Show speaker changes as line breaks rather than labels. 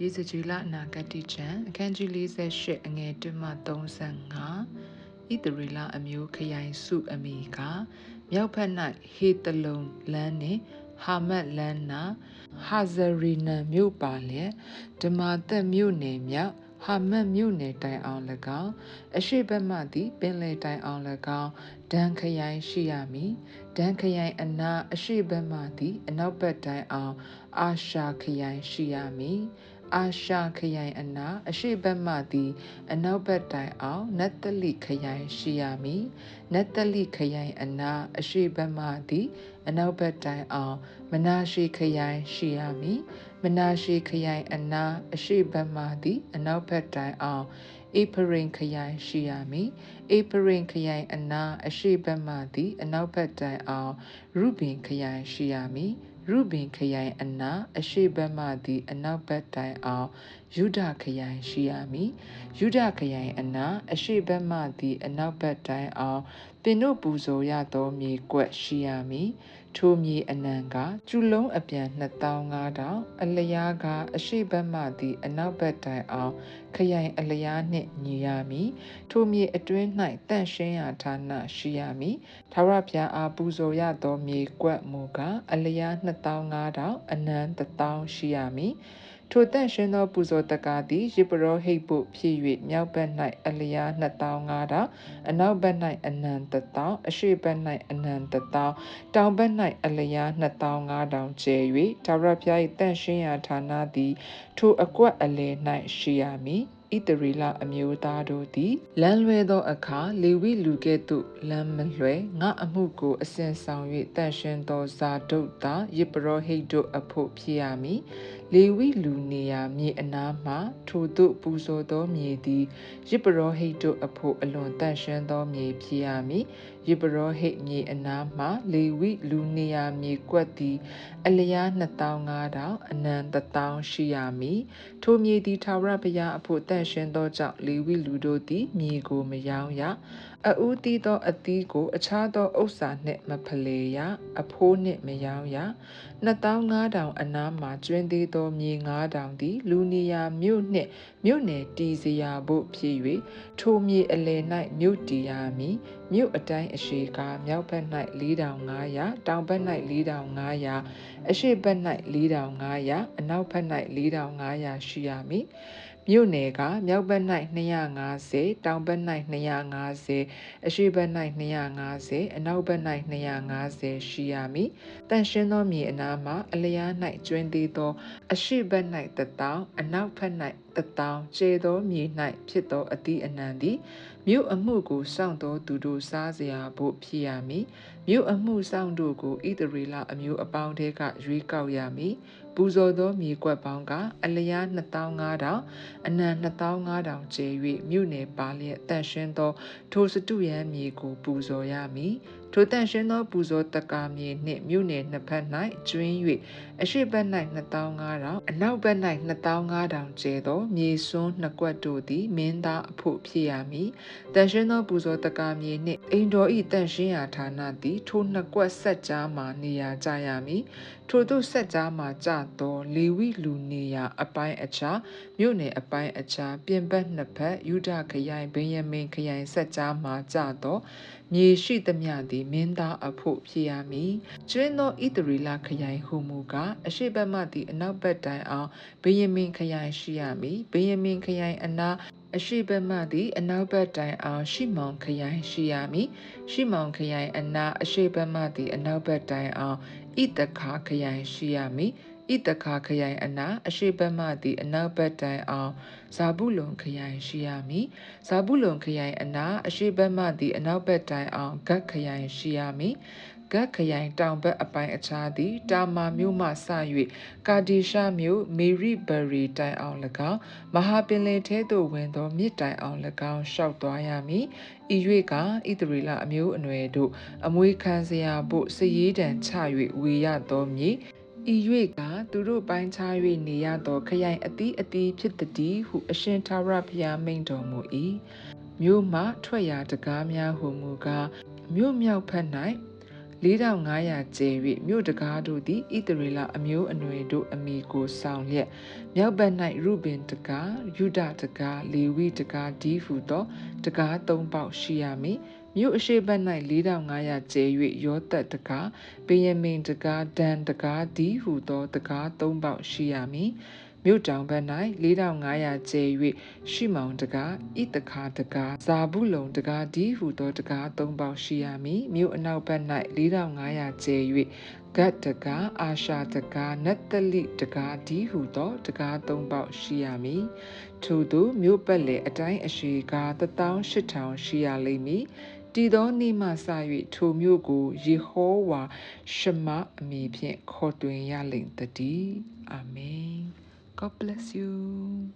ရေစကြည်လအနာဂတိချံအခန်းကြီး48အငယ်1မှ35ဣတရီလအမျိုးခရိုင်စုအမိကမြောက်ဘက်၌ဟေတလုံလန်းနှင့်ဟာမတ်လန်းနာဟာဇရီနန်မြို့ပါလျက်ဓမ္မသက်မြို့နယ်မြောက်ဟာမတ်မြို့နယ်တိုင်အောင်၎င်းအရှိဘက်မှသည်ပင်လယ်တိုင်အောင်၎င်းဒန်ခရိုင်ရှိရမည်ဒန်ခရိုင်အနာအရှိဘက်မှသည်အနောက်ဘက်တိုင်အောင်အာရှာခရိုင်ရှိရမည် အာရှာခရိုင်အနာအရှိဘက်မှသည် အနောက်ဘက်တိုင်အောင်နတ်တလိခရိုင်ရှိရမည်နတ်တလိခရိုင်အနာအရှိဘက်မှသည် အနောက်ဘက်တိုင်အောင် မနာရှိခရိုင်ရှိရမည်မနာရှိခရိုင်အနာအရှိဘက်မှသည် အနောက်ဘက်တိုင်အောင်အေဖရင်ခရိုင်ရှိရမည်အေဖရင်ခရိုင်အနာအရှိဘက်မှသည် အနောက်ဘက်တိုင်အောင် ရုဘင်ခရိုင်ရှိရမည် ရုဘင်ခရိုင်အနာအရှိဘက်မှသည် အနောက်ဘက်တိုင်အောင် ယူဒခရိုင်ရှိရမည်ယူဒခရိုင်အနာအရှိဘက်မှသည်အနောက်ဘက်တိုင်အောင်ပင်တို့ပူဇော်ရသောမြေကွက်ရှိရမည်ထိုမြေအနံကကျူလုံးအပြန်2500အလျားကအရှိဘက်မှသည်အနောက်ဘက်တိုင်အောင် ခရိုင်အလျားနှင့်ညီရမည်ထိုမြေအတွင်း၌တန့်ရှင်းရာဌာနရှိရမည်ထာဝရဘုရားအားပူဇော်ရသောမြေကွက်မူကားအလျား2500အနံ1000ရှိရမည် ထိုတန့်ရှင်းသောပူဇော်တကားသည်ယေဘရောဟိတ်ဖို့ဖြစ်၍မြောက်ဘက်၌အလျား2500အနောက်ဘက်၌အနံ1000အရှေ့ဘက်၌အနံ1000တောင်ဘက်၌အလျား2500ကျဲ၍ဒါရဖျား၏တန့်ရှင်းရာဌာနသည် ထိုအကွက်အလယ်၌ရှိရမည် ဣတရီလအမျိုးသားတို့သည်လမ်းလွဲသောအခါလေဝိလူကဲ့သို့လမ်းမလွဲငါအမှုကိုအစဉ်ဆောင်၍တန်ရှင်းသောဇာဒုတ်သာယေဘရဟိတ်တို့အဖို့ဖြစ်ရမည်လေဝိလူနေရာမြေအနားမှထိုသို့ပူဇော်သောမြေသည်ယေဘရဟိတ်တို့အဖို့အလွန်တန်ရှင်းသောမြေဖြစ်ရမည် ယေဘရဟိတ်မြေအနားမှလေဝိလူနေရာမြေကွက်သည် အလျား2500အနံ1000ရှိရမည်ထိုမြေသည်ထာဝရဘုရားအဖို့တန်ရှင်းသောကြောင့်လေဝိလူတို့သည်မြေကိုမယောင်းရ အဦးတီးသောအသီးကိုအခြားသောဥစ္စာနှင့်မဖလေရအဖိုးနှင့်မယောင်းရ2500အနားမှကျွင်းသေးသောမြေ9000သည်လူနေရာမြို့နှင့်မြို့နယ်တည်စရာဖို့ဖြစ်၍ထိုမြေအလယ်၌မြို့တည်ရမည်မြို့အတိုင်းအရှိကမြောက်ဘက်၌4500တောင်ဘက်၌4500အရှိဘက်၌4500အနောက်ဘက်၌4500ရှိရမည် မြို့နယ်ကမြောက်ဘက်၌250တောင်ဘက်၌250အရှေ့ဘက်၌250အနောက်ဘက်၌250ရှိရမည်တန်ရှင်းသောမြေအနားမှာအလျား၌ကျွင်းသေးသော အရှေ့ဘက်၌1000အနောက်ဘက်၌ 1000ကျေသောမြေ၌ဖြစ်သောအသည့်အနှံသည်မြို့အမှုကိုစောင့်သောသူတို့စားစရာဖို့ဖြစ်ရမည်မြို့အမှုစောင့်တို့ကိုဣသရေလအမျိုးအပေါင်းတဲကရွေးကောက်ရမည်ပူဇော်သောမြေကွက်ပေါင်းကအလျား2500အနံ2500ကျဲ၍မြို့နယ်ပါလျက်တန့်ရှင်းသောထိုစတုယံမြေကိုပူဇော်ရမည် ထိုတန့်ရှင်းသောပူဇော်တကာမြေနှင့်မြို့နယ်နှစ်ဖက်၌ကျွင်း၍အရှိဘက်၌2500အနောက်ဘက်၌2500ကျဲသောမြေစွန်းနှစ်ကွက်တို့သည်မင်းသားအဖို့ဖြစ်ရမည်တန့်ရှင်းသောပူဇော်တကာမြေနှင့်အိမ်တော်၏တန့်ရှင်းရာဌာနသည်ထိုနှစ်ကွက်ဆက်ကြားမှနေရာကျရမည်ထိုသို့ဆက်ကြားမှကျသောလေဝိလူနေရာအပိုင်းအခြားမြို့နယ်အပိုင်းအခြားပြင်ပနှစ်ဖက်ယူဒခရိုင်ဗင်ယမင်ခရိုင်ဆက်ကြားမှကျသော မြေရှိသမျှသည်မင်းသားအဖို့ဖြစ်ရမည်ကျွင်းသောဣတရီလခရိုင်ဟုမူကားအရှိဘက်မှသည်အနောက်ဘက်တိုင်အောင်ဗင်ယမင်ခရိုင်ရှိရမည်ဗင်ယမင်ခရိုင်အနာအရှိဘက်မှသည်အနောက်ဘက်တိုင်အောင်ရှိမောင်ခရိုင်ရှိရမည်ရှိမောင်ခရိုင်အနာအရှိဘက်မှသည်အနောက်ဘက်တိုင်အောင်ဣတခါခရိုင်ရှိရမည် ဣတခါခရိုင်အနာအရှိဘက်မှသည်အနောက်ဘက်တိုင်အောင်ဇာဘူးလုံခရိုင်ရှိရမည်ဇာဘူးလုံခရိုင်အနာအရှိဘက်မှသည်အနောက်ဘက်တိုင်အောင်ဂတ်ခရိုင်ရှိရမည်ဂတ်ခရိုင်တောင်ဘက်အပိုင်းအခြားသည်တာမာမြို့မှစ၍ကာဒီရှာမြို့မေရီဘရီတိုင်အောင်၎င်းမဟာပင်လယ်ထဲသို့ဝင်သောမြစ်တိုင်အောင်၎င်းရှောက်သွားရမည်ဤ၍ကဣသရေလအမျိုးအနွယ်တို့အမွေခံစရာဖို့စည်ရည်တံချ၍ဝေရသောမြေ ဤ၍ကသူတို့ပိုင်းခြား၍နေရသောခရိုင်အသီးအသီးဖြစ်သည်ဟုအရှင်သာရဘုရားမိန့်တော်မူ၏မြို့မှထွက်ရာတကားများဟုမူကားမြို့မြောက်ဘက်၌ 4500ကျယ်၍မြို့တကားတို့သည်ဣသရေလအမျိုးအနွယ်တို့အမိကိုဆောင်လျက်မြောက်ဘက်၌ရုဘင်တကားယူဒတကားလေဝိတကားဒီဟုသောတကားသုံးပေါက်ရှိရမည်မြို့အရှိဘက်၌4500ကျဲ၍ယောသက်တကားပင်ယမင်တကားဒန်တကားဒီဟုသောတကားသုံးပေါက်ရှိရမည် မြို့တောင်ဘက်၌4500ကျဲ၍ရှိမောင်တကားဣတခါတကားဇာဘူးလုံတကားဒီဟုသောတကားသုံးပေါက်ရှိရမည်မြို့အနောက်ဘက်၌4500ကျဲ၍ဂတ်တကားအာရှာတကားနတ်တလိတကားဒီဟုသောတကားသုံးပေါက်ရှိရမည်ထို့သောမြို့ပတ်လေအတိုင်းအရှိကား18000ရှိရလိမ့်မည်တည်သောနေ့မှစ၍ထိုမြို့ကိုယေဟောဝါရှမအမည်ဖြင့်ခေါ်တွင်ရလိမ့်တည်းအာမင် God bless you